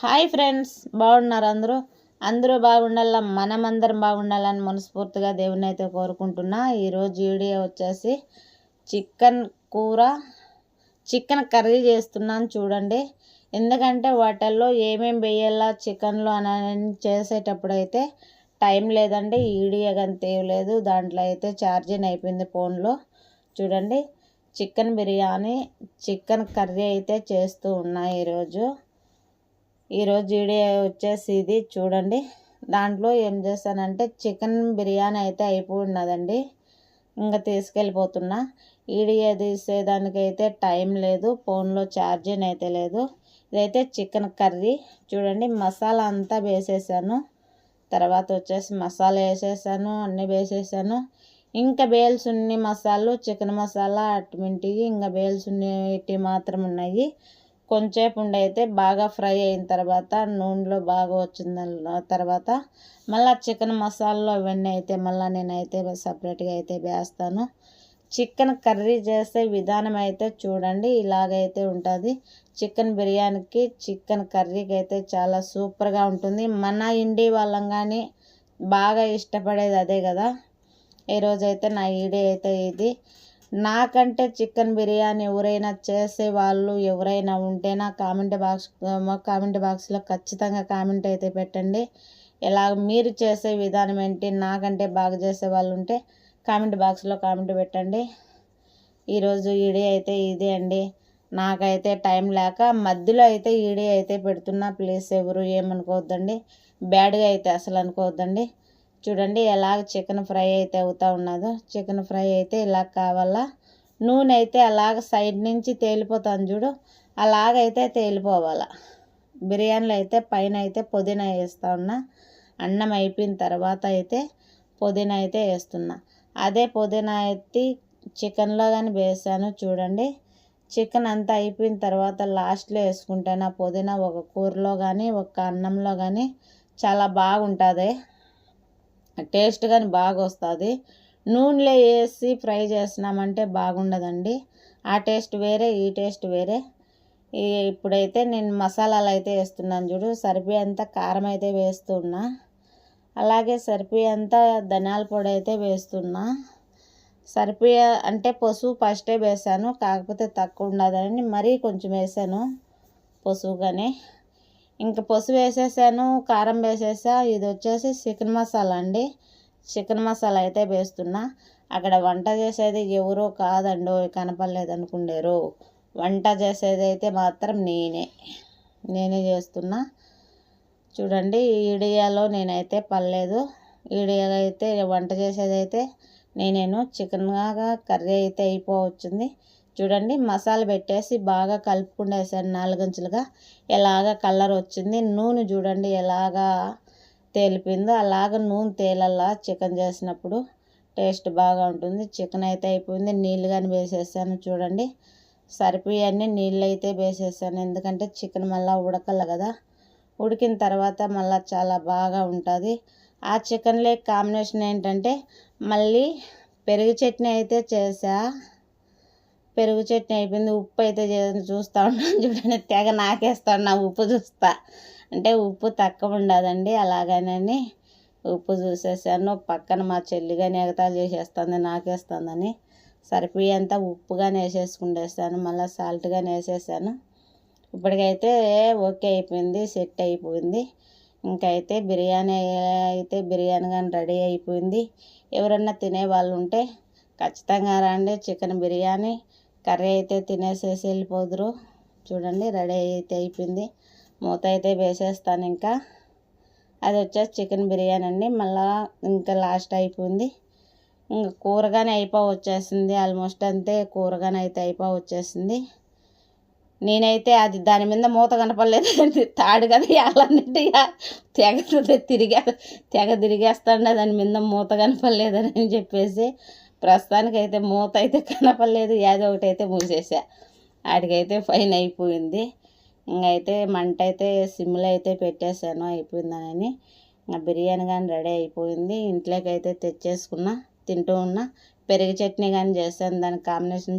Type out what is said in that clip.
Hi friends బాగున్నారు అందరూ? అందరూ బాగుండాల? మనమందరం బాగుండాలని మనస్ఫూర్తిగా దేవుని అయితే కోరుకుంటున్నా. ఈరోజు వీడియో వచ్చేసి చికెన్ కూర చికెన్ కర్రీ చేస్తున్నాను చూడండి. ఎందుకంటే వాటిల్లో ఏమేమి వేయాలా చికెన్లో అని చేసేటప్పుడు అయితే టైం లేదండి వీడియో కానీ తేవలేదు దాంట్లో అయితే ఛార్జింగ్ అయిపోయింది ఫోన్లో. చూడండి చికెన్ బిర్యానీ చికెన్ కర్రీ అయితే చేస్తూ ఉన్నా ఈరోజు. ఈరోజు వీడియో వచ్చేసి ఇది చూడండి. దాంట్లో ఏం చేస్తానంటే చికెన్ బిర్యానీ అయితే అయిపోయినదండి ఇంకా తీసుకెళ్ళిపోతున్నా. ఈడియో తీసేదానికి అయితే టైం లేదు ఫోన్లో ఛార్జింగ్ అయితే లేదు. ఇదైతే చికెన్ కర్రీ. చూడండి మసాలా అంతా వేసేసాను. తర్వాత వచ్చేసి మసాలా వేసేసాను అన్నీ వేసేసాను. ఇంకా బేల్సున్ని మసాలు చికెన్ మసాలా అటువంటి ఇంకా బేల్సున్ని మాత్రం ఉన్నాయి. కొంచెంసేపు ఉండి అయితే బాగా ఫ్రై అయిన తర్వాత నూనెలో బాగా వచ్చిన తర్వాత మళ్ళీ చికెన్ మసాలాలో అవన్నీ అయితే మళ్ళీ నేనైతే సపరేట్గా అయితే వేస్తాను. చికెన్ కర్రీ చేసే విధానం అయితే చూడండి ఇలాగైతే ఉంటుంది. చికెన్ బిర్యానీకి చికెన్ కర్రీకి అయితే చాలా సూపర్గా ఉంటుంది. మన ఇండి వాళ్ళం కానీ బాగా ఇష్టపడేది అదే కదా. ఈరోజైతే నా ఈడీ అయితే ఇది. నాకంటే చికెన్ బిర్యానీ ఎవరైనా చేసే వాళ్ళు ఎవరైనా ఉంటే నా కామెంట్ బాక్స్ కామెంట్ బాక్స్లో ఖచ్చితంగా కామెంట్ అయితే పెట్టండి. ఇలా మీరు చేసే విధానం ఏంటి నాకంటే బాగా చేసే వాళ్ళు ఉంటే కామెంట్ బాక్స్లో కామెంట్ పెట్టండి. ఈరోజు ఈడీ అయితే ఇదే అండి. నాకైతే టైం లేక మధ్యలో అయితే ఈడీ అయితే పెడుతున్నా. ప్లీజ్ ఎవరు ఏమనుకోవద్దండి. బ్యాడ్గా అయితే అసలు అనుకోవద్దండి. చూడండి ఎలాగ చికెన్ ఫ్రై అయితే అవుతూ ఉన్నదో. చికెన్ ఫ్రై అయితే ఇలా కావాలా? నూనె అయితే అలాగ సైడ్ నుంచి తేలిపోతాను చూడు. అలాగైతే తేలిపోవాలా. బిర్యానీలో అయితే పైన అయితే పుదీనా వేస్తూ ఉన్నా. అన్నం అయిపోయిన తర్వాత అయితే పుదీనా అయితే వేస్తున్నా. అదే పుదీనా ఎత్తి చికెన్లో కానీ వేసాను చూడండి. చికెన్ అంతా అయిపోయిన తర్వాత లాస్ట్లో వేసుకుంటాను ఆ పుదీనా ఒక కూరలో కానీ ఒక అన్నంలో కానీ చాలా బాగుంటుంది. టేస్ట్ కానీ బాగా వస్తుంది నూనెలో వేసి ఫ్రై చేసినామంటే బాగుండదండి. ఆ టేస్ట్ వేరే ఈ టేస్ట్ వేరే. ఇప్పుడైతే నేను మసాలాలు అయితే వేస్తున్నాను చూడు. సరిపోయేంత కారం అయితే వేస్తున్నా. అలాగే సరిపోయేంత ధనియాల పొడి అయితే వేస్తున్నా. సరిపోయే అంటే పసుపు ఫస్టే వేసాను. కాకపోతే తక్కువ ఉండదని మరీ కొంచెం వేసాను పసుపుగానే. ఇంకా పసుపు వేసేసాను కారం వేసేసా ఇది వచ్చేసి చికెన్ మసాలా అండి. చికెన్ మసాలా అయితే వేస్తున్నా. అక్కడ వంట చేసేది ఎవరో కాదండో కనపడలేదు అనుకుండేరు వంట చేసేది అయితే మాత్రం నేనే నేనే చేస్తున్నా. చూడండి ఈడియాలో నేనైతే పర్లేదు ఈడియాలో అయితే వంట చేసేది అయితే నేనేను. చికెన్గా కర్రీ అయితే అయిపోవచ్చింది. చూడండి మసాలా పెట్టేసి బాగా కలుపుకుండేసాను నాలుగంచులుగా ఎలాగ కలర్ వచ్చింది నూనె చూడండి ఎలాగా తేలిపోయిందో అలాగ నూనె తేలల్లా చికెన్ చేసినప్పుడు టేస్ట్ బాగా ఉంటుంది. చికెన్ అయితే అయిపోయింది నీళ్ళు కానీ వేసేసాను చూడండి. సరిపోయన్నీ నీళ్ళు అయితే వేసేసాను ఎందుకంటే చికెన్ మళ్ళీ ఉడకల కదా. ఉడికిన తర్వాత మళ్ళీ చాలా బాగా ఉంటుంది. ఆ చికెన్లే కాంబినేషన్ ఏంటంటే మళ్ళీ పెరుగు చట్నీ అయితే చేసా పెరుగు చట్నీ అయిపోయింది ఉప్పు అయితే చూస్తూ ఉన్నాను చూడండి తెగ నాకేస్తాను నా ఉప్పు చూస్తా. అంటే ఉప్పు తక్కువ ఉండదండి అలాగనని ఉప్పు చూసేసాను. పక్కన మా చెల్లిగాని ఎగతాలు చేసేస్తుంది నాకేస్తుందని. సరిపోయేంత ఉప్పుగానే వేసేసుకుండేసాను మళ్ళీ సాల్ట్గానే వేసేసాను ఇప్పటికైతే ఓకే అయిపోయింది సెట్ అయిపోయింది. ఇంకైతే బిర్యానీ అయితే బిర్యానీ కానీ రెడీ అయిపోయింది. ఎవరన్నా తినే వాళ్ళు ఉంటే ఖచ్చితంగా రండి చికెన్ బిర్యానీ. కర్రీ అయితే తినేసేసి వెళ్ళిపోదురు. చూడండి రెడీ అయితే అయిపోయింది. మూత అయితే వేసేస్తాను ఇంకా. అది వచ్చేసి చికెన్ బిర్యానీ అండి. మళ్ళా ఇంకా లాస్ట్ అయిపోయింది. ఇంకా కూరగానే అయిపో వచ్చేసింది ఆల్మోస్ట్ అంతే కూరగానే అయితే అయిపో వచ్చేసింది నేనైతే అది దాని మీద మూత కనపడలేదు. తాడు కదా అలాంటి తెగ తిరిగే తెగ తిరిగేస్తాండే దాని మీద మూత కనపడలేదని అని చెప్పేసి ప్రస్తుతానికి అయితే మూత అయితే కనపడలేదు. ఏదో ఒకటి అయితే మూసేసా. ఆడికైతే ఫైన్ అయిపోయింది. ఇంకైతే మంట అయితే సిమ్లో అయితే పెట్టేశాను అయిపోయిందని ఇంకా బిర్యానీ కానీ రెడీ అయిపోయింది. ఇంట్లోకి అయితే తెచ్చేసుకున్నా తింటూ ఉన్నా. పెరుగు చట్నీ కానీ చేశాను. దాని కాంబినేషన్